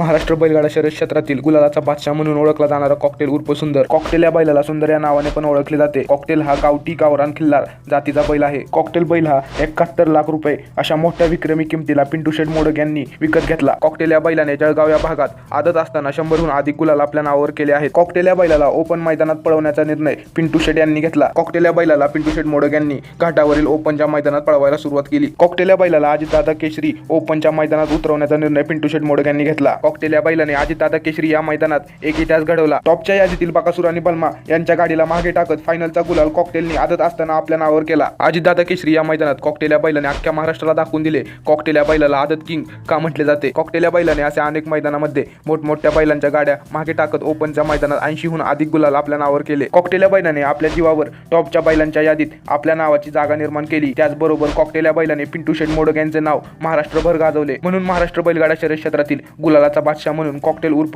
महाराष्ट्र बैलगाडा शर्यत क्षेत्रातील गुलालाचा बादशाह म्हणून ओळखला जाणारा कॉकटेल उर्फ सुंदर. कॉकटेल या बैलाला सुंदर या नावाने पण ओळखले जाते. कॉकटेल हा गावठी गावरान खिल्लार जातीचा बैल आहे. कॉकटेल बैल हा एकाहत्तर लाख रुपये अशा मोठ्या विक्रमी किमतीला पिंटू शेठ मोडक यांनी विकत घेतला. कॉकटेल या बैलाने जळगाव या भागात आदत असताना शंभरहून अधिक गुलाल आपल्या नावावर केले आहेत. कॉकटेल या बैलाला ओपन मैदानात पळवण्याचा निर्णय पिंटू शेठ यांनी घेतला. कॉकटेल या बैलाला पिंटू शेठ मोडक यांनी घाटावरील ओपनच्या मैदानात पळवायला सुरुवात केली. कॉकटेल या बैलाला अजितदादा केशरी ओपनच्या मैदानात उतरवण्याचा निर्णय पिंटू शेठ मोडक यांनी घेतला. कॉकटेल या बैलाने अजितदादा केशरी या मैदानात एक इतिहास घडवला. टॉपच्या यादीतील बकासूर आणि बल्मा यांच्या गाडीला मागे टाकत फायनलचा गुलाल कॉकटेलने आदत असताना आपल्या नावावर केला. अजितदादा केशरी या मैदानात कॉकटेल या बैलाने अख्ख्या महाराष्ट्राला दाखवून दिले. कॉकटेल या बैलाला आदत किंग का म्हटले जाते? कॉकटेल या बैलाने अशा अनेक मैदानामध्ये मोठमोठ्या बैलांच्या गाड्या मागे टाकत ओपनच्या मैदानात ऐंशीहून अधिक गुलाल आपल्या नावावर केले. कॉकटेल या बैलाने आपल्या जीवावर टॉपच्या बैलांच्या यादीत आपल्या नावाची जागा निर्माण केली. त्याचबरोबर कॉकटेल या बैलाने पिंटू शेठ मोडक यांचे नाव महाराष्ट्रभर गाजवले. म्हणून महाराष्ट्र बैलगाडा शर्यत क्षेत्रातील गुलालाचा बादशाह म्हणून कॉकटेल उर्फ